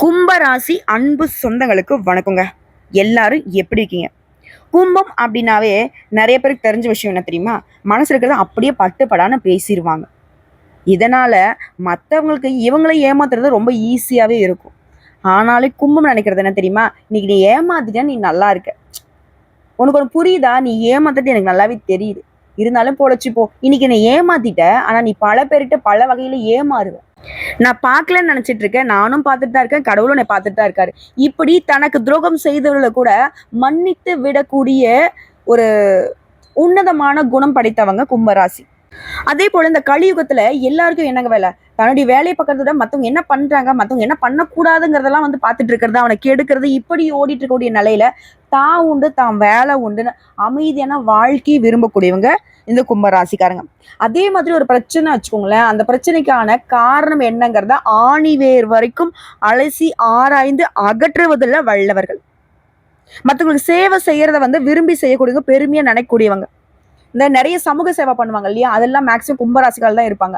கும்பராசி அன்பு சொந்தங்களுக்கு வணக்கங்க. எல்லாரும் எப்படி இருக்கீங்க? கும்பம் அப்படின்னாவே நிறைய பேருக்கு தெரிஞ்ச விஷயம் என்ன தெரியுமா? மனசு இருக்கிறத அப்படியே பட்டுப்படான்னு பேசிடுவாங்க இதனால மற்றவங்களுக்கு இவங்களை ஏமாத்துறது ரொம்ப ஈஸியாகவே இருக்கும். ஆனாலும் கும்பம் நினைக்கிறது என்ன தெரியுமா? இன்னைக்கு நீ ஏமாத்திட்டா நீ நல்லா இருக்க. உனக்கு ஒன்று புரியுதா? நீ ஏமாத்துட்டு எனக்கு நல்லாவே தெரியுது. இருந்தாலும் பொழைச்சு போ இன்னைக்கு நீ ஏமாத்திட்ட ஆனால் நீ பல பேர்கிட்ட பல வகையில் ஏமாறுவ. நான் பார்க்கலன்னு நினைச்சிட்டு இருக்கேன். நானும் பார்த்துட்டு தான் இருக்கேன். கடவுளும் என்னை பார்த்துட்டு தான் இருக்காரு. இப்படி தனக்கு துரோகம் செய்தவர்களை கூட மன்னித்து விடக்கூடிய ஒரு உன்னதமான குணம் படைத்தவங்க கும்பராசி. அதே போல இந்த கலியுகத்துல எல்லாருக்கும் என்னங்க வேலை? தன்னுடைய வேலையை பார்க்கறத விட மத்தவங்க என்ன பண்றாங்க? மத்தவங்க என்ன பண்ணக்கூடாதுங்கிறதெல்லாம் வந்து பார்த்துட்டு இருக்கிறது அவனை கெடுக்கிறது இப்படி ஓடிட்டு இருக்கக்கூடிய நிலையில தான் உண்டு தான் வேலை உண்டுன்னு அமைதியான வாழ்க்கையை விரும்பக்கூடியவங்க. இந்த கும்பராசிக்காரங்க. அதே மாதிரி ஒரு பிரச்சனை வச்சுக்கோங்களேன். அந்த பிரச்சனைக்கான காரணம் என்னங்கிறத ஆணிவேர் வரைக்கும் அலசி ஆராய்ந்து அகற்றுவதில் வல்லவர்கள். மற்றவங்களுக்கு சேவை செய்யறத வந்து விரும்பி செய்யக்கூடியவங்க பெருமையா நினைக்கக்கூடியவங்க. இந்த நிறைய சமூக சேவை பண்ணுவாங்க இல்லையா? அதெல்லாம் மேக்சிமம் கும்பராசிகள் தான் இருப்பாங்க.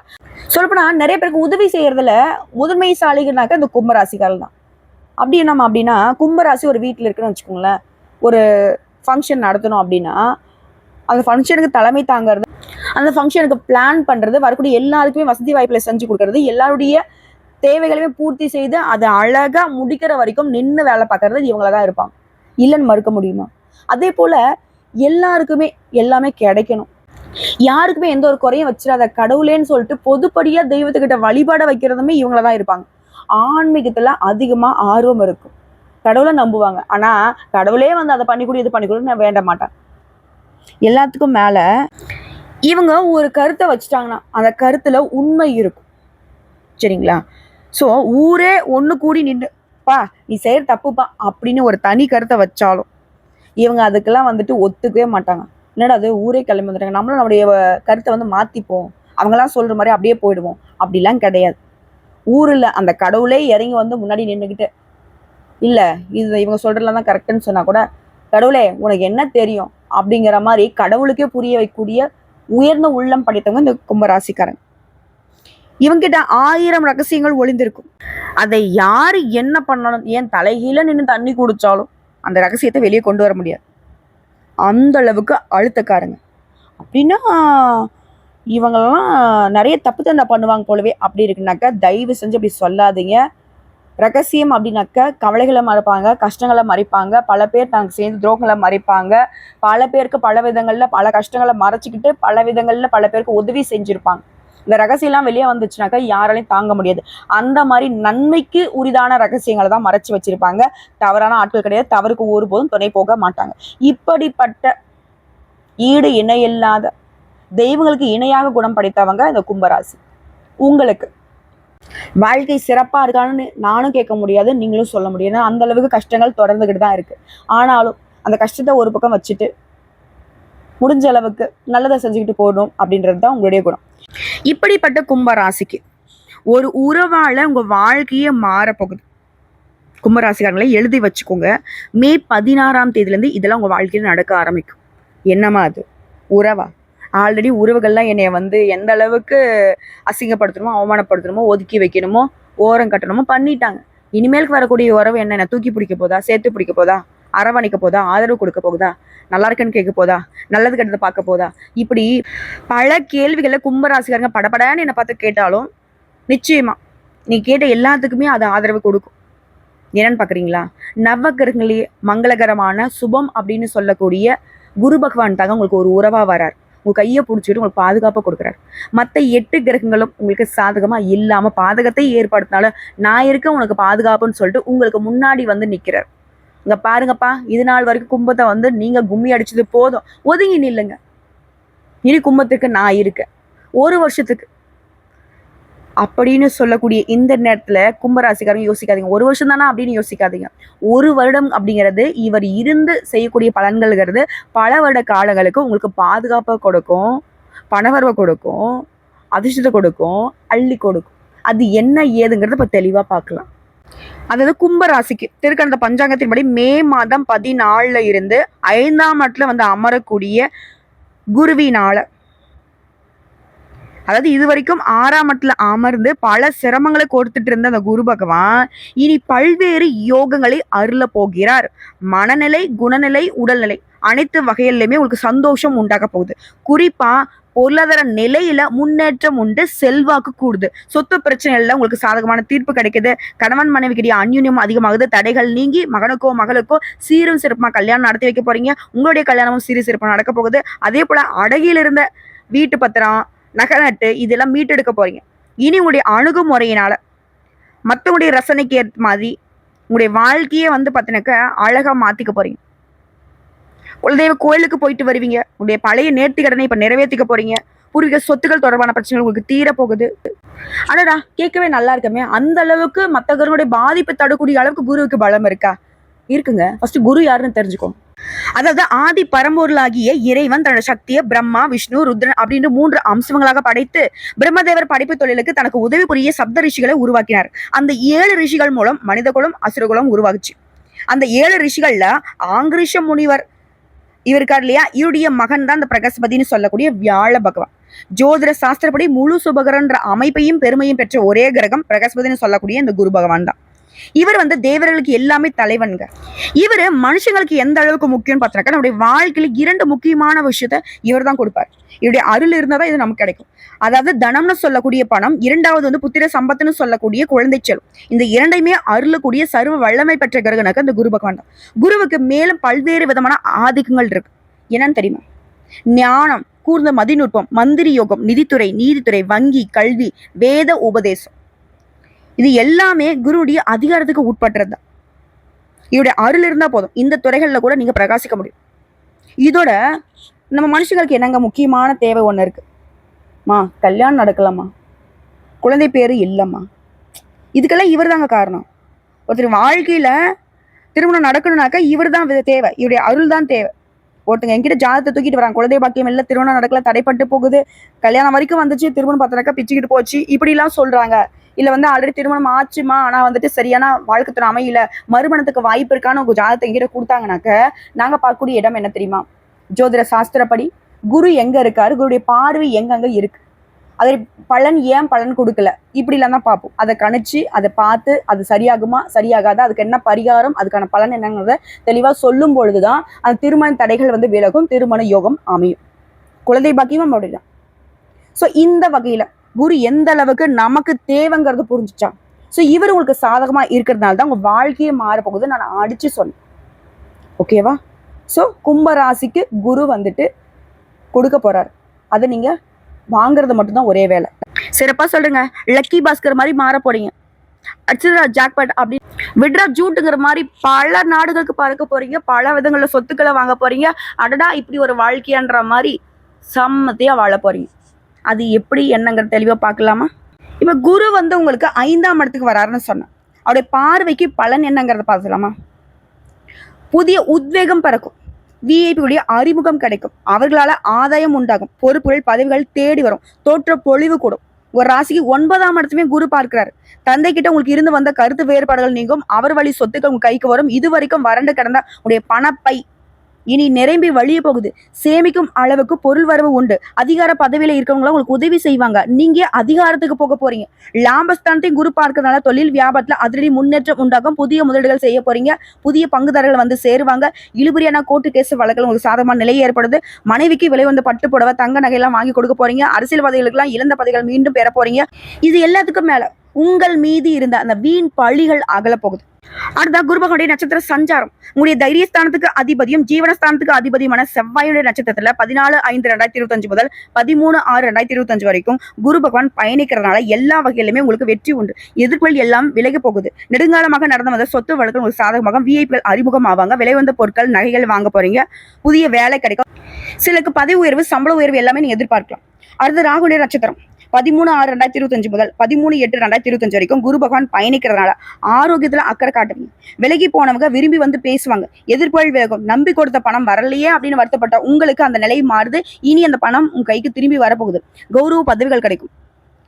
சொல்லப்போனா நிறைய பேருக்கு உதவி செய்யறதுல முதன்மைசாலிகள்னாக்க இந்த கும்பராசிகள் தான். அப்படி என்னம்மா அப்படின்னா கும்பராசி ஒரு வீட்டில் இருக்குன்னு வச்சுக்கோங்களேன். ஒரு ஃபங்க்ஷன் நடத்தணும் அப்படின்னா அந்த ஃபங்க்ஷனுக்கு தலைமை தாங்கிறது அந்த ஃபங்க்ஷனுக்கு பிளான் பண்ணுறது வரக்கூடிய எல்லாருக்குமே வசதி வாய்ப்பில் செஞ்சு கொடுக்கறது எல்லாருடைய தேவைகளையுமே பூர்த்தி செய்து அதை அழகாக முடிக்கிற வரைக்கும் நின்று வேலை பார்க்கறது இவங்கள தான் இருப்பாங்க. இல்லைன்னு மறுக்க முடியுமா? அதே போல் எல்லாருக்குமே எல்லாமே கிடைக்கணும். யாருக்குமே எந்த ஒரு குறையும் வச்சிடாத கடவுளேன்னு சொல்லிட்டு பொதுப்படியா தெய்வத்துக்கிட்ட வழிபாட வைக்கிறதுமே இவங்கள தான் இருப்பாங்க. ஆன்மீகத்துல அதிகமா ஆர்வம் இருக்கும். கடவுளை நம்புவாங்க. ஆனா கடவுளே வந்து அதை பண்ணி கொடு இது பண்ணி நான் வேண்ட மாட்டேன். எல்லாத்துக்கும் மேல இவங்க ஒரு கருத்தை வச்சுட்டாங்கன்னா அந்த கருத்துல உண்மை இருக்கும். சரிங்களா? ஸோ ஊரே ஒன்று கூடி நின்றுப்பா நீ செய்யற தப்புப்பா அப்படின்னு ஒரு தனி கருத்தை வச்சாலும் இவங்க அதுக்கெல்லாம் வந்துட்டு ஒத்துக்கவே மாட்டாங்க. என்னடா அது ஊரே கிளம்பி வந்துட்டாங்க. நம்மளும் நம்முடைய கருத்தை வந்து மாத்திப்போம். அவங்களாம் சொல்ற மாதிரி அப்படியே போயிடுவோம். அப்படிலாம் கிடையாது. ஊரில் அந்த கடவுளே இறங்கி வந்து முன்னாடி நின்றுக்கிட்டு இல்லை இது இவங்க சொல்கிறதுலாம் தான் கரெக்டுன்னு சொன்னா கூட கடவுளே உனக்கு என்ன தெரியும்? அப்படிங்கிற மாதிரி கடவுளுக்கே புரிய வைக்கக்கூடிய உயர்ந்த உள்ளம் படைத்தவங்க இந்த கும்பராசிக்காரங்க. இவங்கிட்ட ஆயிரம் ரகசியங்கள் ஒளிந்திருக்கும். அதை யார் என்ன பண்ணணும்? ஏன் தலைகீழ நின்று தண்ணி குடிச்சாலும் அந்த ரகசியத்தை வெளியே கொண்டு வர முடியாது. அந்த அளவுக்கு அழுத்தக்காரங்க. அப்படின்னா இவங்கெல்லாம் நிறைய தப்பு தண்டை பண்ணுவாங்க போலவே. அப்படி இருக்குனாக்கா தயவு செஞ்சு அப்படி சொல்லாதீங்க. ரகசியம் அப்படின்னாக்க கவலைகளை மறைப்பாங்க கஷ்டங்களை மறைப்பாங்க. பல பேர் தனக்கு சேர்ந்து துரோகங்களை மறைப்பாங்க. பல பேருக்கு பல விதங்களில் பல கஷ்டங்களை மறைச்சிக்கிட்டு பல விதங்களில் பல பேருக்கு உதவி செஞ்சுருப்பாங்க. இந்த ரகசியம்லாம் வெளியே வந்துச்சுனாக்கா யாராலையும் தாங்க முடியாது. அந்த மாதிரி நன்மைக்கு உரிதான ரகசியங்களை தான் மறைச்சி வச்சிருப்பாங்க. தவறான ஆட்கள் கிடையாது. தவறுக்கு ஒருபோதும் துணை போக மாட்டாங்க. இப்படிப்பட்ட ஈடு இணையில்லாத தெய்வங்களுக்கு இணையாக குணம் படைத்தவங்க இந்த கும்பராசி. உங்களுக்கு வாழ்க்கை சிறப்பா இருக்கான்னு நானும் கேட்க முடியாது நீங்களும் சொல்ல முடியாது ஏன்னா அந்த அளவுக்கு கஷ்டங்கள் தொடர்ந்துக்கிட்டு தான் இருக்கு. ஆனாலும் அந்த கஷ்டத்தை ஒரு பக்கம் வச்சுட்டு முடிஞ்ச அளவுக்கு நல்லதை செஞ்சுக்கிட்டு போகணும் அப்படின்றது தான் உங்களுடைய குணம். இப்படிப்பட்ட கும்பராசிக்கு ஒரு உறவால உங்க வாழ்க்கையே மாறப்போகுது கும்பராசிக்காரங்களை எழுதி வச்சுக்கோங்க. மே பதினாறாம் தேதியிலேருந்து இதெல்லாம் உங்க வாழ்க்கையில் நடக்க ஆரம்பிக்கும். என்னமா அது? உறவா? ஆல்ரெடி உறவுகள்லாம் என்னை வந்து எந்த அளவுக்கு அசிங்கப்படுத்தணுமோ அவமானப்படுத்தணுமோ ஒதுக்கி வைக்கணுமோ ஓரம் கட்டணுமோ பண்ணிட்டாங்க. இனிமேலுக்கு வரக்கூடிய உறவு என்ன? என்ன தூக்கி பிடிக்க போதா? சேர்த்து பிடிக்க போதா? அரவணைக்க போதா? ஆதரவு கொடுக்க போகுதா? நல்லா இருக்குன்னு கேட்க போதா? நல்லது கெட்டதை பார்க்க போதா? இப்படி பல கேள்விகளை கும்பராசிக்காரங்க படபடன்னு என்னை பார்த்து கேட்டாலும் நிச்சயமா நீ கேட்ட எல்லாத்துக்குமே அது ஆதரவு கொடுக்கும். என்னன்னு பார்க்குறீங்களா? நவகிரகங்களே மங்களகரமான சுபம் அப்படின்னு சொல்லக்கூடிய குரு பகவான் தாங்க உங்களுக்கு ஒரு உறவாக வரார். உங்க கையை பிடிச்சிட்டு உங்களுக்கு பாதுகாப்பாக கொடுக்குறாரு. மற்ற எட்டு கிரகங்களும் உங்களுக்கு சாதகமாக இல்லாமல் பாதகத்தை ஏற்படுத்தினாலும் நான் இருக்க உனக்கு பாதுகாப்புன்னு சொல்லிட்டு உங்களுக்கு முன்னாடி வந்து நிற்கிறார் இங்கே பாருங்கப்பா இது நாள் வரைக்கும் கும்பத்தை வந்து நீங்கள் கும்மி அடிச்சது போதும். ஒதுங்கி நில்லுங்க. இனி கும்பத்துக்கு நான் இருக்கேன். ஒரு வருஷத்துக்கு அப்படின்னு சொல்லக்கூடிய இந்த நேரத்துல கும்பராசிக்காரங்க யோசிக்காதீங்க. ஒரு வருஷம் தானா அப்படின்னு யோசிக்காதீங்க. ஒரு வருடம் அப்படிங்கிறது இவர் இருந்து செய்யக்கூடிய பலன்கள்ங்கிறது பல வருட காலங்களுக்கு உங்களுக்கு பாதுகாப்பை கொடுக்கும் பணவரவை கொடுக்கும் அதிர்ஷ்டத்தை கொடுக்கும் அள்ளி கொடுக்கும். அது என்ன ஏதுங்கிறத இப்போ தெளிவாக பார்க்கலாம். அதாவது கும்பராசிக்கு திருக்கணந்த பஞ்சாங்கத்தின்படி மே மாதம் பதினாலில் இருந்து ஐந்தாம் இடத்துல வந்து அமரக்கூடிய குருவினால அதாவது இது வரைக்கும் ஆறாம் மட்டில் அமர்ந்து பல சிரமங்களை கொடுத்துட்டு இருந்த அந்த குரு பகவான் இனி பல்வேறு யோகங்களை அருள போகிறார். மனநிலை குணநிலை உடல்நிலை அனைத்து வகையிலுமே உங்களுக்கு சந்தோஷம் உண்டாக போகுது. குறிப்பா பொருளாதார நிலையில முன்னேற்றம் உண்டு செல்வாக்கு கூடுது. சொத்து பிரச்சனைகள்ல உங்களுக்கு சாதகமான தீர்ப்பு கிடைக்குது. கணவன் மனைவிக்கிடையே அந்யுன்யம் அதிகமாகுது. தடைகள் நீங்கி மகனுக்கோ மகளுக்கோ சீரும் சிறப்புமா கல்யாணம் நடத்தி வைக்க போறீங்க. உங்களுடைய கல்யாணமும் சீரும் சிறப்பாக நடக்க போகுது. அதே போல அடகியில் இருந்த வீட்டு பத்திரம் நகை நட்டு இதெல்லாம் மீட்டெடுக்க போறீங்க. இனி உங்களுடைய அணுகுமுறையினால மற்றவங்களுடைய ரசனைக்கு ஏற்ற மாதிரி உங்களுடைய வாழ்க்கையே வந்து பார்த்தீங்கன்னாக்கா அழகாக மாற்றிக்க போறீங்க. குலதெய்வ கோயிலுக்கு போயிட்டு வருவீங்க. உங்களுடைய பழைய நேர்த்தி கடனை இப்போ நிறைவேற்றிக்க போறீங்க. பூர்வீக சொத்துக்கள் தொடர்பான பிரச்சனைகள் உங்களுக்கு தீர போகுது அடடா கேட்கவே நல்லா இருக்கமே. அந்த அளவுக்கு மற்றவர்களுடைய பாதிப்பை தடக்கூடிய அளவுக்கு குருவுக்கு பலம் இருக்கா? இருக்குங்க. ஃபர்ஸ்ட் குரு யாருன்னு தெரிஞ்சுக்கோங்க. அதாவது ஆதி பரம்பொருளாகிய இறைவன் தன்னோட சக்தியை பிரம்மா விஷ்ணு ருத்ரன் அப்படின்ற மூன்று அம்சங்களாக படைத்து பிரம்மதேவர் படைப்பு தொழிலுக்கு தனக்கு உதவி புரிய சப்த ரிஷிகளை உருவாக்கினார். அந்த ஏழு ரிஷிகள் மூலம் மனித குலம் அசுர குலம் உருவாகுச்சு. அந்த ஏழு ரிஷிகள்ல ஆங்கிரிஷ முனிவர் இவருக்கார் இல்லையா? இவருடைய மகன் தான் இந்த பிரகஸ்பதினு சொல்லக்கூடிய வியாழ பகவான். ஜோதிட சாஸ்திரப்படி முழு சுபகரன்ற அமைப்பையும் பெருமையும் பெற்ற ஒரே கிரகம் பிரகஸ்பதினு சொல்லக்கூடிய இந்த குரு பகவான் தான். இவர் வந்து தேவர்களுக்கு எல்லாமே தலைவன்க இவர் மனுஷங்களுக்கு எந்த அளவுக்கு முக்கியம்னு பார்த்தாக்கா நம்முடைய வாழ்க்கையில இரண்டு முக்கியமான விஷயத்த இவர் தான் கொடுப்பார். இவருடைய அருள் இருந்தால் தான் இது நமக்கு கிடைக்கும். அதாவது தனம்னு சொல்லக்கூடிய பணம் இரண்டாவது வந்து புத்திர சம்பத்துன்னு சொல்லக்கூடிய குழந்தை செல்வம். இந்த இரண்டையுமே அருளக்கூடிய சர்வ வல்லமை பெற்ற கிரகனுக்கு அந்த குரு பகவான் தான். குருவுக்கு மேலும் பல்வேறு விதமான ஆதிக்கங்கள் இருக்கு. என்னன்னு தெரியுமா? ஞானம் கூர்ந்த மதிநுட்பம் மந்திரி யோகம் நிதித்துறை நீதித்துறை வங்கி கல்வி வேத உபதேசம். இது எல்லாமே குருவுடைய அதிகாரத்துக்கு உட்பட்டுறது தான் இவருடைய அருள் இருந்தால் போதும். இந்த துறைகளில் கூட நீங்க பிரகாசிக்க முடியும். இதோட நம்ம மனுஷங்களுக்கு என்னங்க முக்கியமான தேவை ஒன்று இருக்கு? மா கல்யாணம் நடக்கலாமா குழந்தை பேர் இல்லைம்மா. இதுக்கெல்லாம் இவர் தாங்க காரணம். ஒருத்தர் வாழ்க்கையில திருமணம் நடக்கணும்னாக்கா இவர் தான் தேவை. இவருடைய அருள் தான் தேவை. ஒருத்தங்க என்கிட்ட ஜாதத்தை தூக்கிட்டு வராங்க. குழந்தை பாக்கியம் இல்லை திருமணம் நடக்கல தடைப்பட்டு போகுது. கல்யாணம் வரைக்கும் வந்துச்சு திருமணம் பார்த்தாக்கா பிச்சுக்கிட்டு போச்சு. இப்படிலாம் சொல்றாங்க. இல்ல வந்து ஆல்ரெடி திருமணம் ஆச்சுமா? ஆனா வந்துட்டு சரியான வாழ்க்கை துணை அமையல. மறுமணத்துக்கு வாய்ப்பு இருக்கான்னு உங்க ஜாதகத்தை எங்கிட்ட கொடுத்தாங்கனாக்க நாங்க பார்க்கக்கூடிய இடம் என்ன தெரியுமா? ஜோதிட சாஸ்திரப்படி குரு எங்க இருக்காரு? குருடைய பார்வை எங்கெங்கே இருக்கு? அதை பலன் ஏன் பலன் கொடுக்கல? இப்படிலாம் தான் பார்ப்போம். அதை கணிச்சு அதை பார்த்து அது சரியாகுமா? சரியாகாதா? அதுக்கு என்ன பரிகாரம்? அதுக்கான பலன் என்னங்கிறத தெளிவாக சொல்லும் பொழுது தான் அந்த திருமண தடைகள் வந்து விலகும் திருமண யோகம் அமையும். குழந்தை பாக்கியமும் அப்படிதான். ஸோ இந்த வகையில் குரு எந்த அளவுக்கு நமக்கு தேவைங்கிறது புரிஞ்சுச்சா ஸோ இவர் உங்களுக்கு சாதகமாக இருக்கிறதுனால தான் உங்கள் வாழ்க்கையே மாறப்போகுது நான் அடித்து சொன்னேன். ஓகேவா ஸோ கும்பராசிக்கு குரு வந்துட்டு கொடுக்க போகிறார் அதை நீங்கள் வாங்குறது மட்டும்தான் ஒரே வேலை. சிறப்பாக சொல்கிறேங்க லக்கி பாஸ்கர் மாதிரி மாற போகிறீங்க அச்சுதா ஜாக்பாட் அப்படி. விட்ரா ஜூட்டுங்கிற மாதிரி பல நாடுகளுக்கு பறக்க போகிறீங்க பல விதங்களில் சொத்துக்களை வாங்க போறீங்க. அடடா இப்படி ஒரு வாழ்க்கையான்ற மாதிரி சம்மத்தியா வாழ போறீங்க. அது எப்படி என்னங்கிற தெளிவா பார்க்கலாமா? இப்ப குரு வந்து உங்களுக்கு ஐந்தாம் இடத்துக்கு வராருன்னு சொன்னேன். அவருடைய பார்வைக்கு பலன் என்னங்கிறத பார்த்துலாமா புதிய உத்வேகம் பிறக்கும். விஐபியுடைய அறிமுகம் கிடைக்கும். அவர்களால ஆதாயம் உண்டாகும். பொறுப்புகள் பதவிகள் தேடி வரும். தோற்ற பொழிவு கூடும். ஒரு ராசிக்கு ஒன்பதாம் இடத்துமே குரு பார்க்கிறாரு. தந்தை கிட்ட உங்களுக்கு இருந்து வந்த கருத்து வேறுபாடுகள் நீங்கும். அவர் வழி சொத்துக்கள் உங்க கைக்கு வரும். இது வரைக்கும் வறண்டு கிடந்த உடைய பணப்பை இனி நிரம்பி வழிய போகுது. சேமிக்கும் அளவுக்கு பொருள் வரவு உண்டு. அதிகார பதவியில இருக்கிறவங்களாம் உங்களுக்கு உதவி செய்வாங்க. நீங்க அதிகாரத்துக்கு போக போறீங்க. லாபஸ்தானத்தையும் குரு பார்க்கறதுனால தொழில் வியாபாரத்துல அதிரடி முன்னேற்றம் உண்டாகும். புதிய முதலீடுகள் செய்ய போறீங்க. புதிய பங்குதாரர்கள் வந்து சேருவாங்க. இழுபறியான கோர்ட்டு கேஸ் வழக்கில் உங்களுக்கு சாதகமான நிலை ஏற்படுது. மனைவிக்கு விலை வந்து பட்டு புடவை தங்க நகையெல்லாம் வாங்கி கொடுக்க போறீங்க. அரசியல்வாதிகளுக்கெல்லாம் இழந்த பதவிகள் மீண்டும் பெற போறீங்க. இது எல்லாத்துக்கும் மேல உங்கள் மீது இருந்த அந்த வீண் பழிகள் அகல போகுது. அடுத்த குருபகனுடைய நட்சத்திர சஞ்சாரம். உங்களுடைய தைரியஸ்தானத்துக்கு அதிபதியும் ஜீவனஸ்தானத்துக்கு அதிபதியுமான செவ்வாயுடைய நட்சத்திரத்துல பதினாலு ஐந்து ரெண்டாயிரத்தி இருபத்தஞ்சு முதல் பதிமூணு ஆறு ரெண்டாயிரத்தி இருபத்தஞ்சு வரைக்கும் குரு பகவான் பயணிக்கிறதுனால எல்லா வகையிலுமே உங்களுக்கு வெற்றி உண்டு. எதிர்ப்புகள் எல்லாம் விலகி போகுது. நெடுங்காலமாக நடந்த வந்த சொத்து வழக்கு உங்களுக்கு சாதகமாக விஐபிகள் அறிமுகம் ஆவாங்க விலை வந்த பொருட்கள் நகைகள் வாங்க போறீங்க. புதிய வேலை கிடைக்கும். சிலருக்கு பதவி உயர்வு சம்பள உயர்வு எல்லாமே நீங்க எதிர்பார்க்கலாம். அடுத்து ராகுடைய நட்சத்திரம். பதிமூணு ஆறு ரெண்டாயிரத்தி இருபத்தஞ்சு முதல் பதிமூணு எட்டு ரெண்டாயிரத்தி இருபத்தஞ்சு வரைக்கும் குரு பகவான் பயணிக்கிறதுனால ஆரோக்கியத்துல அக்கறை காட்டுங்க விலகி போனவங்க விரும்பி வந்து பேசுவாங்க. எதிர்ப்புகள் விலகும் நம்பி கொடுத்த பணம் வரலையே அப்படின்னு வருத்தப்பட்ட உங்களுக்கு அந்த நிலை மாறுது. இனி அந்த பணம் உங்க கைக்கு திரும்பி வரப்போகுது. கௌரவ பதவிகள் கிடைக்கும்.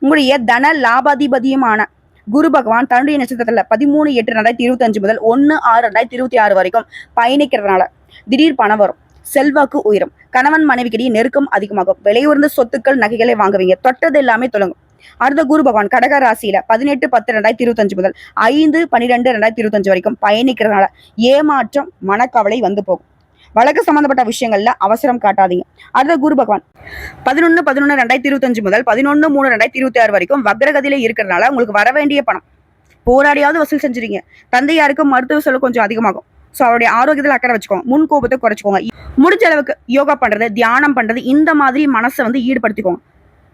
உங்களுடைய தன லாபாதிபதியுமான குரு பகவான் தன்னுடைய நட்சத்திரத்துல பதிமூணு எட்டு ரெண்டாயிரத்தி இருபத்தஞ்சு முதல் ஒன்னு ஆறு ரெண்டாயிரத்தி இருபத்தி ஆறு வரைக்கும் பயணிக்கிறதுனால திடீர் பணம் வரும். செல்வாக்கு உயரும். கணவன் மனைவிக்கிடையே நெருக்கம் அதிகமாகும். விலையுறந்த சொத்துக்கள் நகைகளை வாங்குவீங்க. தொட்டது எல்லாமே தொடங்கும். அடுத்த குரு பகவான் கடக ராசியில பதினெட்டு பத்து ரெண்டாயிரத்தி இருபத்தஞ்சு முதல் ஐந்து பன்னிரெண்டு ரெண்டாயிரத்தி இருபத்தஞ்சு வரைக்கும் பயணிக்கிறதுனால ஏமாற்றம் மனக்கவலை வந்து போகும். வழக்கு சம்பந்தப்பட்ட விஷயங்கள்ல அவசரம் காட்டாதீங்க. அடுத்த குரு பகவான் பதினொன்று பதினொன்று ரெண்டாயிரத்தி இருபத்தஞ்சு முதல் பதினொன்று மூணு ரெண்டாயிரத்தி இருபத்தி ஆறு வரைக்கும் வக்ரகதியில இருக்கிறதுனால உங்களுக்கு வர வேண்டிய பணம். போராடியாவது வசூல் செஞ்சிருங்க தந்தையாருக்கு மருத்துவ செலவு கொஞ்சம் அதிகமாகும். ஸோ அவருடைய ஆரோக்கியத்தில் அக்கறை வச்சுக்கோங்க. முன் கோபத்தை குறைச்சிக்கோங்க. முடிஞ்ச அளவுக்கு யோகா பண்ணுறது தியானம் பண்ணுறது இந்த மாதிரி மனசை வந்து ஈடுபடுத்திக்கோங்க.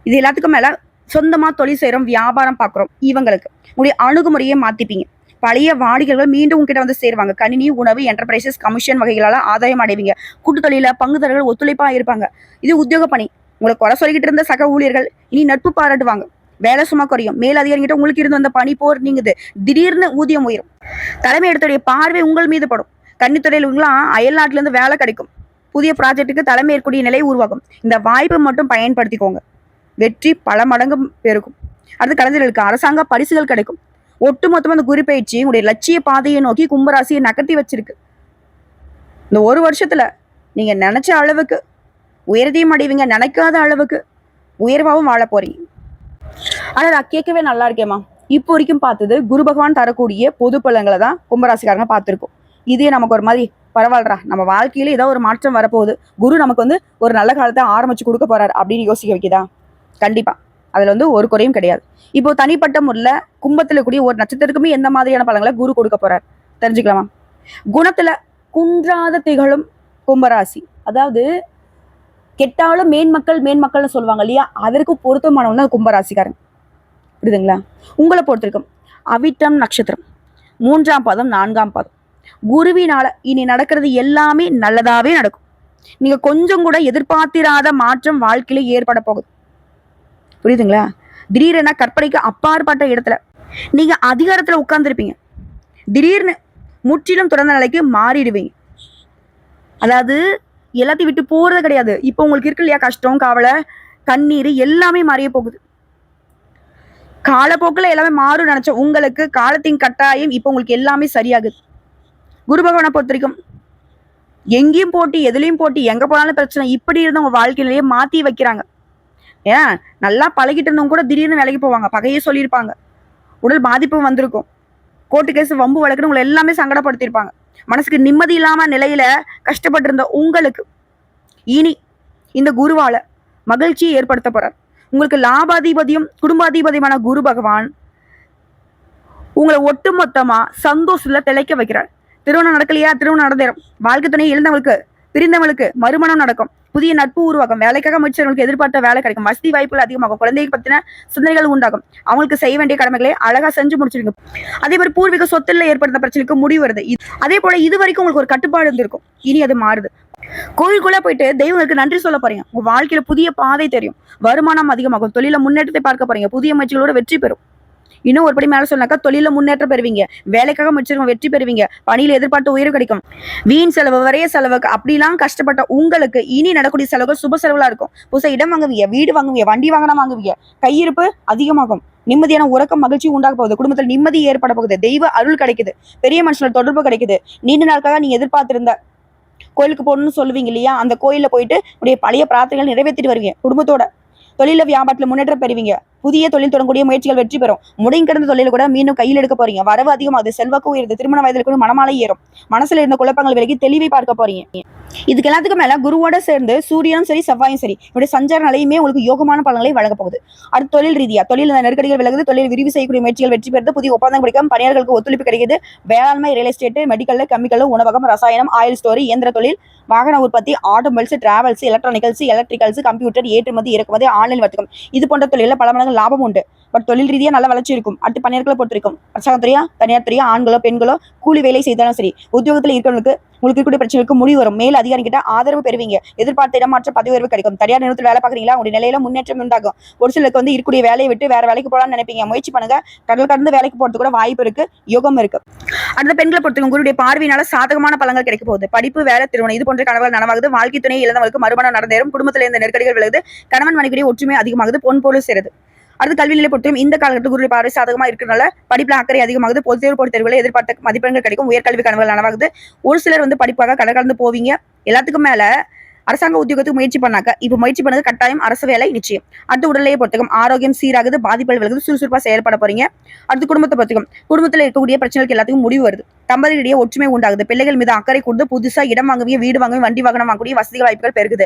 இது எல்லாத்துக்கும் மேலே சொந்தமாக தொழில் செய்கிறோம் வியாபாரம் பார்க்குறோம் இவங்களுக்கு. உங்களுடைய அணுகுமுறையை மாற்றிப்பீங்க பழைய வாடிக்கைகள் மீண்டும் உங்ககிட்ட வந்து சேருவாங்க. கணினி உணவு என்டர்பிரைசஸ் கமிஷன் வகைகளால் ஆதாயம் அடைவீங்க. கூட்டு தொழில பங்குதாரர்கள் ஒத்துழைப்பாக இருப்பாங்க. இது உத்தியோக பணி. உங்களை குறை சொல்லிக்கிட்டு இருந்த சக ஊழியர்கள் இனி நட்பு பாராட்டுவாங்க. வேலை சும்மா குறையும். மேல் அதிகாரிகிட்ட உங்களுக்கு இருந்து வந்த பணி போர் நீங்குது. திடீர்னு ஊதியம் உயரும். தலைமை எடுத்துடைய பார்வை உங்கள் மீது படும். கன்னித்துறையில் உங்களாம் அயல் வேலை கிடைக்கும். புதிய ப்ராஜெக்ட்டுக்கு தலைமை ஏற்கக்கூடிய நிலை உருவாகும். இந்த வாய்ப்பை மட்டும் பயன்படுத்திக்கோங்க. வெற்றி பல மடங்கு பெருக்கும் அடுத்து கலைஞர்களுக்கு அரசாங்க பரிசுகள் கிடைக்கும். ஒட்டுமொத்தமாக அந்த குறிப்பயிற்சி உங்களுடைய லட்சிய பாதையை நோக்கி கும்பராசியை நகர்த்தி வச்சிருக்கு. இந்த ஒரு வருஷத்தில் நீங்கள் நினச்ச அளவுக்கு உயர்த்தையும் அடைவீங்க நினைக்காத அளவுக்கு உயர்வாகவும் வாழ போகிறீங்க ஆனால் நான் கேட்கவே நல்லா இருக்கேம்மா. இப்போ வரைக்கும் பார்த்தது குரு பகவான் தரக்கூடிய பொது பலங்களை தான் கும்பராசிக்காரங்க பார்த்துருக்கோம். இதே நமக்கு ஒரு மாதிரி பரவாயில்லடா நம்ம வாழ்க்கையில ஏதோ ஒரு மாற்றம் வரப்போகுது. குரு நமக்கு வந்து ஒரு நல்ல காலத்தை ஆரம்பிச்சு கொடுக்க போறாரு அப்படின்னு யோசிக்க வைக்குதா? கண்டிப்பா. அதுல வந்து ஒரு குறையும் கிடையாது. இப்போ தனிப்பட்ட முறையில் கும்பத்துல கூடிய ஒரு நட்சத்திரத்துக்குமே எந்த மாதிரியான பழங்களை குரு கொடுக்க போறார்? தெரிஞ்சுக்கலாமா? குணத்துல குன்றாத திகழும் கும்பராசி. அதாவது கெட்டாலும் மேன்மக்கள் மேன்மக்கள்னு சொல்லுவாங்க இல்லையா? அதற்கு பொருத்தமானவங்க தான் கும்பராசிக்காரன். புரியுதுங்களா? உங்களை பொறுத்திருக்கும். அவிட்டம் நட்சத்திரம். மூன்றாம் பாதம் நான்காம் பாதம். குருவினால இனி நடக்கிறது எல்லாமே நல்லதாவே நடக்கும். நீங்க கொஞ்சம் கூட எதிர்பார்த்திராத மாற்றம் வாழ்க்கையில ஏற்பட போகுது. புரியுதுங்களா? திடீரென கற்பனைக்கு அப்பாற்பட்ட இடத்துல நீங்க அதிகாரத்துல உட்கார்ந்துருப்பீங்க. திடீர்னு முற்றிலும் தொடர்ந்த நிலைக்கு மாறிடுவீங்க. அதாவது எல்லாத்தையும் விட்டு போகிறது கிடையாது. இப்போ உங்களுக்கு இருக்கு இல்லையா கஷ்டம் கவலை கண்ணீர் எல்லாமே மாறிய போகுது. காலப்போக்கில் எல்லாமே மாறும் நினைச்ச உங்களுக்கு காலத்தின் கட்டாயம் இப்போ உங்களுக்கு எல்லாமே சரியாகுது. குரு பகவானை பொறுத்த வரைக்கும் எங்கேயும் போட்டி எதுலேயும் போட்டி எங்கே போனாலும் பிரச்சனை. இப்படி இருந்த உங்கள் வாழ்க்கையிலேயே மாற்றி வைக்கிறாங்க. ஏன்? நல்லா பழகிட்டு இருந்தவங்க கூட திடீர்னு விலகி போவாங்க. பகையே சொல்லியிருப்பாங்க. உடல் பாதிப்பு வந்திருக்கும். கோர்ட்டு கேஸ் வம்பு வழக்குன்னு உங்களை எல்லாமே சங்கடப்படுத்தியிருப்பாங்க. மனசுக்கு நிம்மதி இல்லாம நிலையில கஷ்டப்பட்டு இருந்த உங்களுக்கு இனி இந்த குருவால மகிழ்ச்சியை ஏற்படுத்த போகிறார் உங்களுக்கு லாபாதிபதியும் குடும்பாதிபதியுமான குரு பகவான் உங்களை ஒட்டுமொத்தமா சந்தோஷத்துல திளைக்க வைக்கிறார். திருமணம் நடக்கலையா? திருமணம் நடந்தேறும். வாழ்க்கை துணை இழந்தவங்களுக்கு பிரிந்தவங்களுக்கு மறுமணம் நடக்கும். புதிய நட்பு உருவாகும். வேலைக்காக முடிச்சவங்களுக்கு எதிர்பார்த்த வேலை கிடைக்கும். வசதி வாய்ப்புகள் அதிகமாகும். குழந்தைக்கு பத்தின சிந்தனைகள் உண்டாகும். அவங்களுக்கு செய்ய வேண்டிய கடமைகளை அழகா செஞ்சு முடிச்சிருங்க. அதே மாதிரி பூர்வீக சொத்துல ஏற்படுத்த பிரச்சனைக்கு முடிவு வருது. இது- அதே போல இது வரைக்கும் உங்களுக்கு ஒரு கட்டுப்பாடு இருந்திருக்கும். இனி அது மாறுது. கோயிலுக்குள்ள போயிட்டு தெய்வங்களுக்கு நன்றி சொல்ல போறீங்க. உங்க வாழ்க்கையில புதிய பாதை தெரியும். வருமானம் அதிகமாகும். தொழில முன்னேற்றத்தை பார்க்க போறீங்க. புதிய முயற்சிகளோட வெற்றி பெறும். இன்னும் ஒருபடி மேல சொன்னாக்கா தொழில முன்னேற்றம் பெறுவீங்க. வேலைக்காக முடிச்சிருக்கோம் வெற்றி பெறுவீங்க. பணியில எதிர்பார்த்த உயர்வு கிடைக்கும். வீண் செலவு வரைய செலவுக்கு அப்படிலாம் கஷ்டப்பட்ட உங்களுக்கு இனி நடக்கூடிய செலவுகள் சுப செலவுலாம் இருக்கும். புதுசாக இடம் வாங்குவீங்க வீடு வாங்குவீங்க வண்டி வாங்கினா வாங்குவீங்க. கையிருப்பு அதிகமாகும். நிம்மதியான உறக்கம் மகிழ்ச்சி உண்டாக போகுது. குடும்பத்தில் நிம்மதி ஏற்பட போகுது. தெய்வ அருள் கிடைக்குது. பெரிய மனுஷனோட தொடர்பு கிடைக்குது. நீண்ட நாட்களாக நீங்க எதிர்பார்த்திருந்த கோயிலுக்கு போகணும்னு சொல்லுவீங்க இல்லையா? அந்த கோயிலில் போயிட்டு உடைய பழைய பிரார்த்தனைகள் நிறைவேற்றிட்டு வருவீங்க. குடும்பத்தோட தொழில வியாபாரத்துல முன்னேற்றம் பெறுவீங்க. புதிய தொழில் தொடங்கக்கூடிய முயற்சிகள் வெற்றி பெறும். முடங்கி கிடந்த தொழில் கூட மீண்டும் கையில் எடுக்க போறீங்க. வரவு அதிகமாகுது செல்வாக்கு உயர்ந்து திருமண வயதில் கூட மனமாலை ஏறும். மனசுல இருந்த குழப்பங்கள் விலகி தெளிவை பார்க்க போறீங்க. இதுக்கு எல்லாத்துக்கும் மேல குருவோட சேர்ந்து சூரியனும் சரி செவ்வாயும் சரி இவருடைய சஞ்சார நிலையுமே உங்களுக்கு யோகமான பலன்களை வழங்க போகுது. அடுத்து தொழில் ரீதியா தொழில் நெருக்கடிகள் விலகுது. தொழில் விரிவு செய்யக்கூடிய முயற்சிகள் வெற்றி பெறுது. புதிய ஒப்பந்தம் கிடைக்கும் பணியாளர்களுக்கு ஒத்துழைப்பு கிடைக்குது. வேளாண்மை ரியல் எஸ்டேட் மெடிக்கல் கெமிக்கல் உணவகம் ரசாயனம் ஆயில் ஸ்டோரி இயந்திர தொழில் வாகன உற்பத்தி automobiles travels electronicals electricals computer ஏற்றுமதி இறக்குமதி ஆன்லைன் வர்த்தகம். இது போன்ற தொழிலில் பல பணியிடங்கள் லாபம் உண்டு. பட் தொழில் ரீதியாக நல்ல வளர்ச்சி இருக்கும். அடுத்து பணியாளர்களை பொறுத்த இருக்கும் அரசாங்கத்துறையா தனியார் துறையா ஆண்களோ பெண்களோ கூலி வேலை செய்தாலும் சரி உத்தியோகத்தில் இருக்கிறவங்களுக்கு உங்களுக்கு இருக்கக்கூடிய பிரச்சனைகளுக்கு முடிவு வரும். மேல் அதிகாரி கிட்ட ஆதரவு பெறுவீங்க. எதிர்பார்த்த இடமாற்ற பதவி உயர்வு கிடைக்கும். தனியார் நிறுவனத்தில் வேலை பார்க்குறீங்களா? உங்களுடைய நிலையில முன்னேற்றம் உண்டாகும். ஒரு சிலருக்கு வந்து இருக்கக்கூடிய வேலையை விட்டு வேற வேலைக்கு போகலாம்னு நினைப்பீங்க. முயற்சி பண்ணுங்க. கடல் கடந்து வேலைக்கு போறது கூட வாய்ப்பு இருக்கு. யோகம் இருக்கு. அடுத்த பெண்களை பொறுத்தவங்க உங்களுடைய பார்வையினால சாதகமான பலங்கள் கிடைக்க போகுது. படிப்பு வேலை திருமணம் இது போன்ற கனவுகள் நனவாகுது. வாழ்க்கை துணை இழந்தவங்களுக்கு மறுமணம் நடந்தேறும். குடும்பத்தில் இருந்த நெருக்கடிகள் விலகுது. கணவன் மனைவிடைய ஒற்றுமை அதிகமாகுது. பொன் போல சேருது. அடுத்து கல்வி நிலை பொறுத்தவரைக்கும் இந்த காலகட்டத்தில் குருடைய பார்வை சாதகமாக இருக்கிறனால படிப்பில் அக்கறை அதிகமாகுது. பொது தேர்வு போட்டி தேர்வுகளை எதிர்பார்த்த மதிப்பெண்கள் கிடைக்கும். உயர்கல்வி கனவுகள் நனவாகுது. ஒரு சிலர் வந்து படிப்பாக கடற்கலந்து போவீங்க. எல்லாத்துக்கும் மேல அரசாங்க உத்தியோகத்துக்கு முயற்சி பண்ணாக்க இப்போ முயற்சி பண்ணது கட்டாயம் அரசு வேலை நிச்சயம். அடுத்து உடலையை பொறுத்தகம் ஆரோக்கியம் சீராகுது பாதிப்புகள் விலகுது சுறுசுறுப்பா செயல்பட போறீங்க. அடுத்து குடும்பத்தை பொறுத்தகம் குடும்பத்துல இருக்கக்கூடிய பிரச்சனைகளுக்கு எல்லாத்துக்கும் முடிவு வருது. தம்பதியிடையே ஒற்றுமை உண்டாகுது. பிள்ளைகள் மீது அக்கறை கொடுத்து புதுசா இடம் வாங்கவே வீடு வாங்கவே வண்டி வாகனம் வாங்கக்கூடிய வசதி வாய்ப்புகள் பெருகுது.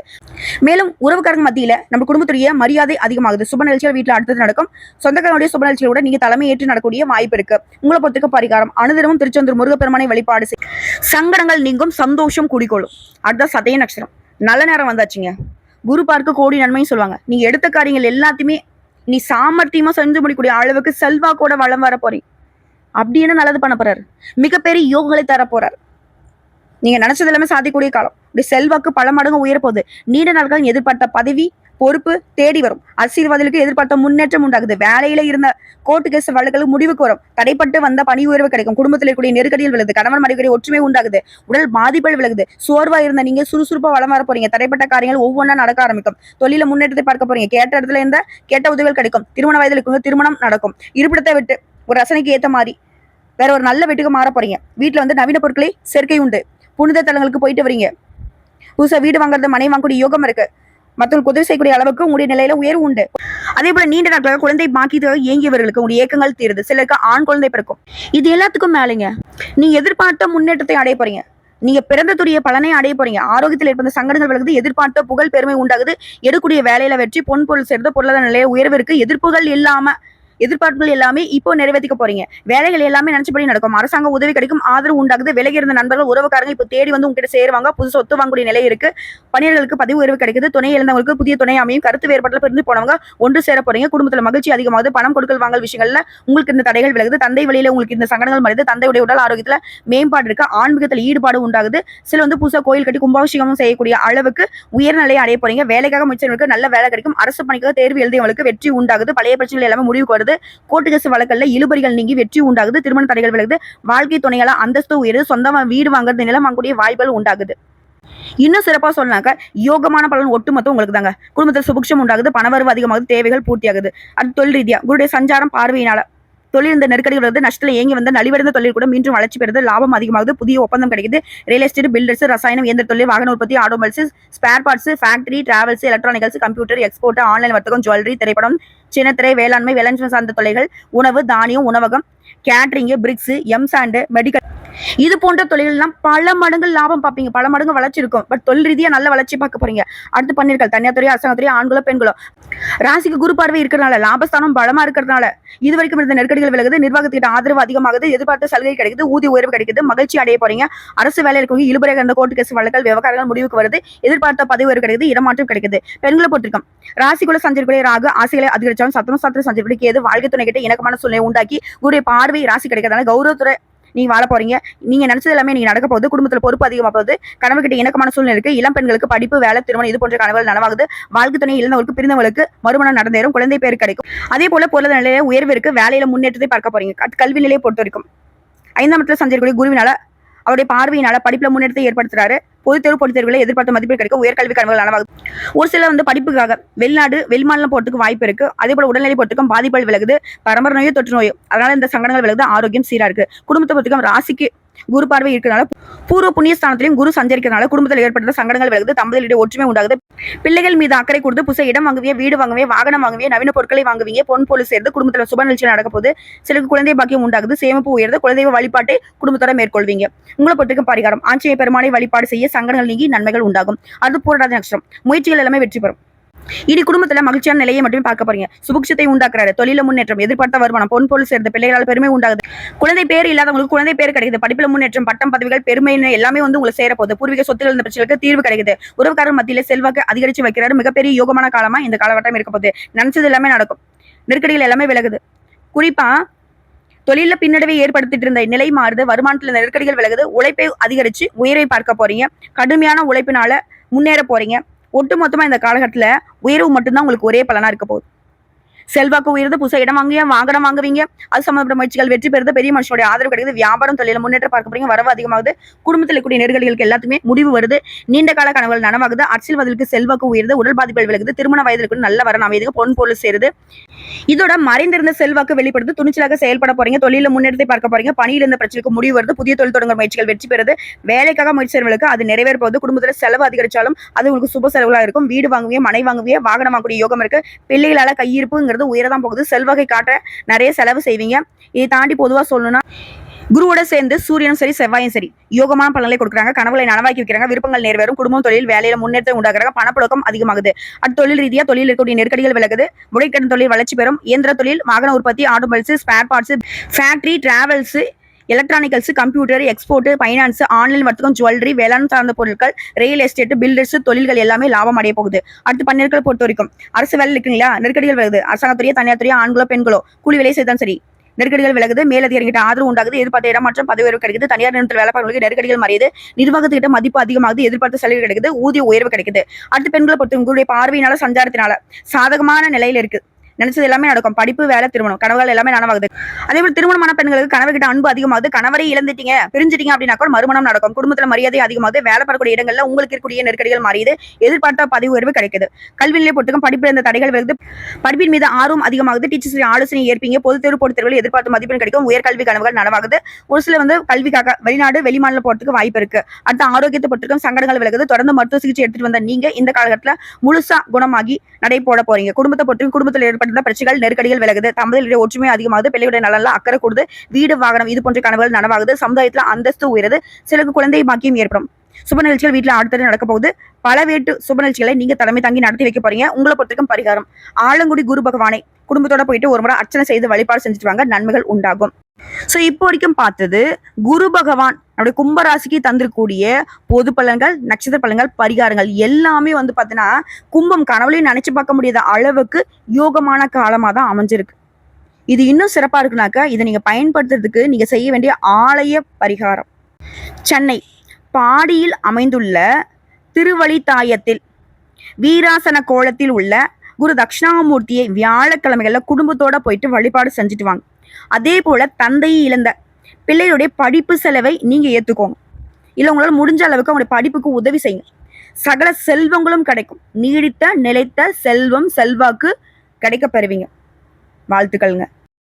மேலும் உறவுக்காரங்க மத்தியில நம்ம குடும்பத்துடைய மரியாதை அதிகமாகுது. சுப நிகழ்ச்சிகள் வீட்டில் அடுத்தது நடக்கும். சொந்தக்காரனுடைய சுப நிகழ்ச்சிகளோட நீங்க தலைமை ஏற்று நடக்கக்கூடிய வாய்ப்பு இருக்கு. உங்களை பொறுத்துக்க பரிகாரம் அனுதினமும் திருச்செந்தூர் முருகப்பெருமானை வழிபாடு சங்கடங்கள் நீங்கும் சந்தோஷம் குடிக்கொள்ளும். அடுத்த சதய நட்சத்திரம். நல்ல நேரம் வந்தாச்சுங்க. குரு பார்க்க கோடி நன்மையும் சொல்லுவாங்க. நீங்க எடுத்த காரியங்கள் எல்லாத்தையுமே நீ சாமர்த்தியமா செஞ்சு முடிக்கக்கூடிய அளவுக்கு செல்வாக்கோட வளம் வர போறீங்க. அப்படி என்ன நல்லது பண்ண போறாரு? மிகப்பெரிய யோகங்களை தர போறாரு. நீங்க நினைச்சது எல்லாமே சாதிக்கூடிய காலம். இப்படி செல்வாக்கு பல மடங்கு உயர போகுது நீண்ட நாட்கள் எதிர்பார்த்த பதவி பொறுப்பு தேடி வரும். அரசியல்வாதிகளுக்கு எதிர்பார்த்த முன்னேற்றம் உண்டாகுது. வேலையில இருந்த கோர்ட்டு கேஸ் வழக்குகள் முடிவுக்கு வரும். தடைப்பட்டு வந்த பணி உயர்வு கிடைக்கும். குடும்பத்தில் இருக்கக்கூடிய நெருக்கடியில் விழுது. கணவன் மனைவி ஒற்றுமை உண்டாகுது. உடல் பாதிப்புகள் விலகுது சோர்வா இருந்த நீங்க சுறுசுறுப்பா வளம் வர போறீங்க. தடைப்பட்ட காரியங்கள் ஒவ்வொன்றா நடக்க ஆரம்பிக்கும். தொழில முன்னேற்றத்தை பார்க்க போறீங்க. கேட்ட இடத்துல இருந்த கேட்ட உதவிகள் கிடைக்கும். திருமண வயதில் இருக்கவங்க திருமணம் நடக்கும். இருப்பிடத்தை விட்டு ஒரு ரசனைக்கு ஏத்த மாதிரி வேற ஒரு நல்ல வீட்டுக்கு மாற போறீங்க. வீட்டுல வந்து நவீன பொருட்களை சேர்க்கை உண்டு. புனித தலங்களுக்கு போயிட்டு வரீங்க. புதுசா வீடு வாங்குறது மனை வாங்கக்கூடிய யோகம் இருக்கு. மற்றவர்கள் உதவி செய்யக்கூடிய அளவுக்கு உங்களுடைய நிலையில உயர்வு உண்டு. அதே போல நீண்ட நாட்களாக குழந்தை பாக்கியதாக இயங்கியவர்களுக்கு உங்களுடைய ஏக்கங்கள் தீருது. சிலருக்கு ஆண் குழந்தை பிறக்கும். இது எல்லாத்துக்கும் மேலேங்க. நீங்க எதிர்பார்த்த முன்னேற்றத்தை அடைய போறீங்க. நீங்க பிறந்ததுடைய பலனை அடைய போறீங்க. ஆரோக்கியத்தில் ஏற்பட்ட சங்கடங்கள் விலகுது. எதிர்பார்த்த புகழ் பெருமை உண்டாகுது. எடுக்கூடிய வேலையில வெற்றி பொன் பொருள் சேர்ந்த பொருளாதார நிலைய உயர்வு இருக்கு. எதிர்ப்புகள் இல்லாம எதிர்பார்ப்புகள் எல்லாமே இப்போ நிறைவேற்றிக்க போறீங்க. வேலைகள் எல்லாமே நினைச்சபடி நடக்கும். அரசாங்க உதவி கிடைக்கும் ஆதரவு உண்டாகுது. விலகி இருந்த நண்பர்கள் உறவுக்காரங்க இப்போ தேடி வந்து உங்ககிட்ட சேருவாங்க. புது சொத்து வாங்கக்கூடிய நிலை இருக்கு. பணியாளர்களுக்கு பதவி உயர்வு கிடைக்குது. துணை இழந்தவங்களுக்கு புதிய துணை அமையும். கருத்து வேறுபாட்டில் பிரிந்து போனவங்க ஒன்று சேர போறீங்க. குடும்பத்தில் மகிழ்ச்சி அதிகமாகுது. பணம் கொடுக்கல் வாங்கல் விஷயங்கள்ல உங்களுக்கு இந்த தடைகள் விலகுது. தந்தை வழியில உங்களுக்கு இந்த சங்கடங்கள் மறைந்து தந்தையுடைய உடல் ஆரோக்கியத்துல மேம்பாடு இருக்கு. ஆன்மீகத்தில் ஈடுபாடு உண்டாகுது. சில வந்து புதுசாக கோயில் கட்டி கும்பாபிஷேகமும் செய்யக்கூடிய அளவுக்கு உயர்நிலையை அடைய போறீங்க. வேலைக்காக முயற்சிகளுக்கு நல்ல வேலை கிடைக்கும். அரசு பணிக்காக தேர்வு எழுதியவங்களுக்கு வெற்றி உண்டாகுது. பழைய பிரச்சனைகள் எல்லாமே முடிவுக்கு வருது. கோர்ட்டு கேஸ் வழக்கில் இழுபறிகள் நீங்கி வெற்றி உண்டாகுது. திருமண தடைகள் விலகுது. வாழ்க்கை துணையால அந்தஸ்து உயருது. சொந்தமா வீடு வாங்குறது நிலம் வாங்கக்கூடிய வாய்ப்புகள் உண்டாகுது. இன்னும் சிறப்பா சொன்னாக்க யோகமான பலன் ஒட்டுமொத்தம் உங்களுக்கு தாங்க. குடும்பத்தில் சுபிக்ஷம் உண்டாகுது. பணவரவு அதிகமாகுது. தேவைகள் பூர்த்தியாகுது. அது தொழில் ரீதியா குருடைய சஞ்சாரம் பார்வையினால தொழில் இந்த நெருக்கடிகள் வந்து நஷ்டத்தில் ஏங்கி வந்த நலிவடைந்த தொழில் கூட மீண்டும் வளர்ச்சி பெறுது. லாபம் அதிகமாகுது. புதிய ஒப்பந்தம் கிடைக்குது. ரியல் எஸ்டேட் பில்டர்ஸ் ரசாயனம் இயந்திர தொழில் வாகன உற்பத்தி automobiles spare parts factory travels electronics computer export online வர்த்தகம் ஜுவல்லரி திரைப்படம் சின்னத்திரை வேளாண்மை வேளாண்மை சார்ந்த தொழில்கள் உணவு தானியம் உணவகம் கேட்ரிங்கு பிரிக்ஸ் எம்சாண்டு மெடிக்கல் இது போன்ற தொழில்கள்லாம் பல மடங்கு லாபம் பார்ப்பீங்க. பல மடங்கு வளர்ச்சி இருக்கும். பட் தொழில் ரீதியா நல்ல வளர்ச்சி பார்க்க போறீங்க. அடுத்து பண்ணிருக்கல் தனியார் துறையோ அரசாங்க ஆண்களோ பெண்களோ. ராசிக்கு குரு பார்வை இருக்கிறனால லாபஸ்தானம் பலமா இருக்கிறதுனால இது வரைக்கும் இருந்த நெருக்கடிகள் விலகுது. நிர்வாகத்திட்ட ஆதரவு அதிகமாகுது. எதிர்பார்த்த சலுகை கிடைக்குது. ஊதிய உயர்வு கிடைக்குது. மகிழ்ச்சி அடைய போறீங்க. அரசு வேலையில் இருக்கவங்க இழுபறை அந்த கோர்ட்டு கேஸ் வழக்கல் விவகாரங்கள் முடிவுக்கு வருது. எதிர்பார்த்த பதவி உயர்வு கிடைக்குது. இடமாற்றம் கிடைக்குது. பெண்களை பொறுத்திருக்கும். ராசிக்குள்ள சஞ்சரிக்கூடிய ராகு ஆசைகளை அதிகரிச்சாலும் சத்தம் சத்திர சஞ்சரிப்படி கேது வாழ்க்கை துணை கிட்ட இணக்கமான சூழ்நிலை உண்டாக்கி குருடைய பார்வை ராசி கிடைக்கிறதுனால கௌரவத்துறை நீங்க வாழ போறீங்க. நீங்க நினைச்சது எல்லாமே நீங்க நடக்க போகுது. குடும்பத்துல பொறுப்பு அதிகமா போகுது. கணவர்கிட்ட இணக்கமான சூழ்நிலை இருக்கு. இளம் பெண்களுக்கு படிப்பு வேலை திருமணம் இது போன்ற கனவுகள் நனவாகுது. வாழ்க்கை துணை இழந்தவர்களுக்கு பிரிந்தவங்களுக்கு மறுமணம் நடந்தேறும். குழந்தை பேர் கிடைக்கும். அதே போல பொருளாதார நிலையில உயர்வு இருக்கு. வேலையில முன்னேற்றத்தை பார்க்க போறீங்க. கல்வி நிலையை பொறுத்த வரைக்கும். ஐந்தாம் இடத்துல சஞ்சரிக்கூடிய குருவினால அவருடைய பார்வையினால படிப்புல முன்னேற்றத்தை ஏற்படுத்துறாரு. பொதுத்தேர்வு தேர்வு தேர்வுகளை எதிர்பார்த்த மதிப்பெண் கிடைக்கும் உயர்கல்வி கனவுகள் நனவாகுது ஒரு சில வந்து படிப்புக்காக வெளிநாடு வெளிமாநிலம் போறதுக்கு வாய்ப்பு இருக்கு. அதே போல உடல்நிலை போட்டுக்கும் பாதிப்புகள் விலகுது. பரம்பரை நோயோ தொற்று நோயோ. அதனால இந்த சங்கடங்கள் விலகுது. ஆரோக்கியம் சீரா இருக்கு. குடும்பத்தை பொறுத்துக்கும் ராசிக்கு குரு பார்வை இருக்கிறனால பூர்வ புண்ணிய ஸ்தானத்திலையும் குரு சஞ்சரிக்கிறதுனால குடும்பத்தில் ஏற்பட்ட சங்கடங்கள் விலகுது தம்பதியிடையே ஒற்றுமை உண்டாகுது. பிள்ளைகள் மீது அக்கறை கொடுத்து புதுசா இடம் வாங்குவிய வீடு வாங்குவிய வாகனம் வாங்குவிய நவீன பொருட்களை வாங்குவீங்க பொன் பொருள் சேர்ந்து குடும்பத்தில் சுப நிகழ்ச்சி நடக்க போகுது. சிலருக்கு குழந்தை பாக்கியம் உண்டாகுது சேமிப்பு உயர்ந்து குலதெய்வ வழிபாட்டை குடும்பத்தோட மேற்கொள்வீங்க. உங்களை பொறுத்திருக்கும் பரிகாரம். ஆஞ்சநேய பெருமானை வழிபாடு செய்ய சங்கடங்கள் நீங்கி நன்மைகள் உண்டாகும். அது பூரடாத நட்சத்திரம். முயற்சிகள் எல்லாமே வெற்றி பெறும். இனி குடும்பத்துல மகிழ்ச்சியான நிலையை மட்டுமே பார்க்க போறீங்க. சுபிக்ஷத்தை உண்டாக்குறாரு. தொழில முன்னேற்றம் எதிர்பார்த்த வருமானம் பொன் பொருள் சேர்ந்த பிள்ளைகளால் பெருமை உண்டாகுது. குழந்தை பேர் இல்லாதவங்களுக்கு குழந்தை பேர் கிடைக்குது. படிப்புல முன்னேற்றம் பட்டம் பதவிகள் பெருமை எல்லாமே வந்து உங்களுக்கு சேர போகுது. பூர்வீக சொத்துகள் இந்த பிரச்சனைக்கு தீர்வு கிடைக்குது. உறவுக்காரர் மத்தியில செல்வாக்கு அதிகரிச்சு வைக்கிறாரு. மிகப்பெரிய யோகமான காலமா இந்த காலகட்டம் இருக்க போகுது. நினைச்சது எல்லாமே நடக்கும். நெருக்கடிகள் எல்லாமே விலகுது. குறிப்பா தொழில பின்னடைவை ஏற்படுத்திட்டு இருந்த நிலை மாறுது. வருமானத்துல நெருக்கடிகள் விலகுது. உழைப்பை அதிகரிச்சு உயிரை பார்க்க போறீங்க. கடுமையான உழைப்பினால முன்னேற போறீங்க. ஒட்டுமொத்தமா இந்த காலகட்டத்தில் உயர்வு மட்டும்தான் உங்களுக்கு ஒரே பலனா இருக்க போகுது. செல்வாக்கு உயர்ந்து புதுசா இடம் வாங்குவீங்க வாகனம் வாங்குவீங்க. அது சம்பந்தப்பட்ட முயற்சிகள் வெற்றி பெறுது பெரிய மனுஷனுடைய ஆதரவு கிடைக்குது வியாபாரம் தொழில முன்னேற்றம் பார்க்க போறீங்க. வரவு அதிகமாகுது. குடும்பத்தில் கூடிய நெருக்கடிகளுக்கு எல்லாத்துமே முடிவு வருது. நீண்ட கால கனவுகள் நனவாகுது. அரசியல்வாதிகளுக்கு செல்வாக்கு உயர்ந்து உடல் பாதிப்புகள் விலகுது. திருமண வயதிற்கு நல்ல வரன் அமைதிக்கு பொன் பொருள் சேருது. இதோட மறைந்திருந்த செல்வாக்கு வெளிப்படுது. துணிச்சலாக செயல்பட போறீங்க. தொழில முன்னேற்றத்தை பார்க்க போறீங்க. பணியில் இருந்த பிரச்சனைக்கு முடிவு வருது. புதிய தொழில் தொடங்க முயற்சிகள் வெற்றி பெறுது. வேலைக்காக முயற்சி செய்வர்களுக்கு அது நிறைவேற போகுது. குடும்பத்துல செலவு அதிகரிச்சாலும் அது உங்களுக்கு சுப செலவுகளாக இருக்கும். வீடு வாங்குவீங்க மனை வாங்குவீங்க வாகனம் வாங்கக்கூடிய யோகம் இருக்கு. பிள்ளைகளால கையிருப்புங்கிறது உயரதான் போகுது. செல்வகை காட்ட நிறைய செலவு செய்வீங்க. இதை தாண்டி பொதுவா சொல்லணும்னா குருவோட சேர்ந்து சூரியனும் சரி செவ்வாயும் சரி யோகமான பலன்களை கொடுக்குறாங்க. கனவுகளை நனவாக்கி வைக்கிறாங்க. விருப்பங்கள் நேர்வேறும் குடும்பம் தொழில் வேலையில முன்னேற்றம் உண்டாக்குறாங்க. பணப்புழக்கம் அதிகமாகுது. அது தொழில் ரீதியா தொழில் இருக்கக்கூடிய நெருக்கடிகள் விலகுது. முறைக்கடன் தொழில் வளர்ச்சி பெறும். இயந்திர தொழில் வாகன உற்பத்தி automobiles spare parts factory travels electronicals computer export finance online வர்த்தகம் ஜுவல்லரி வேளாண் சார்ந்த பொருட்கள் ரியல் எஸ்டேட் பில்டர்ஸ் தொழில்கள் எல்லாமே லாபம் அடைய போகுது. அடுத்து பன்னீர்களை பொறுத்த வரைக்கும். அரசு வேலை இருக்குங்களா? நெருக்கடிகள் வருது. அரசாங்கத்துறையோ தனியார் துறையோ ஆண்களோ பெண்களோ கூலி வேலை செய்தான் சரி நெருக்கடிகள் விலகுது. மேலதிகாரிகிட்ட ஆதரவு உண்டாகுது. எதிர்பார்த்த இடமாற்றம் பதவி உயர்வு கிடைக்குது. தனியார் நிறுவனத்தில் வேலை நெருக்கடிகள் மறையுது. நிர்வாகத்துக்கிட்ட மதிப்பு அதிகமாகுது. எதிர்பார்த்த சலுகை கிடைக்குது. ஊதிய உயர்வு கிடைக்குது. அடுத்து பெண்களை பொறுத்த உங்களுடைய பார்வையினால சஞ்சாரத்தினால சாதகமான நிலையில இருக்கு. நினைச்சது எல்லாமே நடக்கும். படிப்பு வேலை திருமணம். கனவுகள் எல்லாமே நனவாகுது. அதே போல திருமணமான பெண்களுக்கு கணவர் அன்பு அதிகமாகுது. கணவரை இழந்துட்டீங்க பிரிஞ்சிட்டீங்க அப்படின்னா கூட மறுமணம் நடக்கும். குடும்பத்துல மரியாதை அதிகமாகுது. வேலை படக்கூடிய இடங்கள்ல உங்களுக்கு இருக்கக்கூடிய நெருக்கடிகள் மாறியது எதிர்பார்த்த பதிவு உயர்வு கிடைக்குது. கல்வி நிலை பொறுத்துக்கும் படிப்பு இருந்த தடைகள் வருது. படிப்பின் மீது ஆர்வம் அதிகமாகுது. டீச்சர்ஸ் ஆலோசனை ஏற்பீங்க. பொது தேர்வு பொது தேர்வில் எதிர்பார்த்த மதிப்பெண் கிடைக்கும். உயர்கல்வி கனவுகள் நனவாகுது. ஒரு சில வந்து கல்விக்காக வெளிநாடு வெளிமாநில போறதுக்கு வாய்ப்பு இருக்கு. அடுத்த ஆரோக்கியத்தை பொறுத்திருக்கும் சங்கடங்கள் விலகுது. தொடர்ந்து மருத்துவ சிகிச்சை எடுத்துட்டு வந்த நீங்க இந்த காலகட்டத்தில் முழுசா குணமாகி நடை போட போறீங்க. குடும்பத்தை பொறுத்திருக்கும் குடும்பத்தில் ஏற்பட்டுள்ள பிரச்சனைகள் நெருக்கடிகள் விலகுது. தம்பதியுடைய ஒற்றுமை அதிகமாகுது. பிள்ளையுடைய நலன்ல அக்கறை கூடுது. வீடு வாகனம் இது போன்ற கனவுகள் நனவாகுது. சமுதாயத்தில் அந்தஸ்து உயருது. சிலருக்கு குழந்தை பாக்கியம் ஏற்படும். சுப நிகழ்ச்சிகள் வீட்டில் அடுத்தது நடக்க போகுது. பல வேட்டு சுப நிகழ்ச்சிகளை நீங்க தலைமை தாங்கி நடத்தி வைக்க போறீங்க. உங்களை பொறுத்திருக்கும் பரிகாரம். ஆலங்குடி குரு பகவானை குடும்பத்தோட போயிட்டு ஒரு முறை அர்ச்சனை செய்து வழிபாடு செஞ்சுட்டு வாங்க. நன்மைகள் உண்டாகும். சோ இப்போ வரைக்கும் பார்த்தது குரு பகவான் நம்முடைய கும்பராசிக்கு தந்திருக்கூடிய பொது பலன்கள் நட்சத்திர பலன்கள் பரிகாரங்கள் எல்லாமே வந்து பார்த்தீங்கன்னா கும்பம் கனவுலையும் நினைச்சு பார்க்க முடியாத அளவுக்கு யோகமான காலமாக தான் அமைஞ்சிருக்கு. இது இன்னும் சிறப்பாக இருக்குனாக்கா இதை நீங்கள் பயன்படுத்துறதுக்கு நீங்கள் செய்ய வேண்டிய ஆலய பரிகாரம். சென்னை பாடியில் அமைந்துள்ள திருவழித்தாயத்தில் வீராசன கோலத்தில் உள்ள குரு தட்சிணாமூர்த்தியை வியாழக்கிழமைகளில் குடும்பத்தோட போயிட்டு வழிபாடு செஞ்சுட்டு வாங்க. அதே போல தந்தையை இழந்த பிள்ளையுடைய படிப்பு செலவை நீங்க ஏற்றுக்கோங்க இல்லை உங்களால் முடிஞ்ச அளவுக்கு அவங்களுடைய படிப்புக்கு உதவி செய்யுங்க. சகல செல்வங்களும் கிடைக்கும். நீடித்த நிலைத்த செல்வம் செல்வாக்கு கிடைக்க பெறுவீங்க. வாழ்த்துக்கள்ங்க.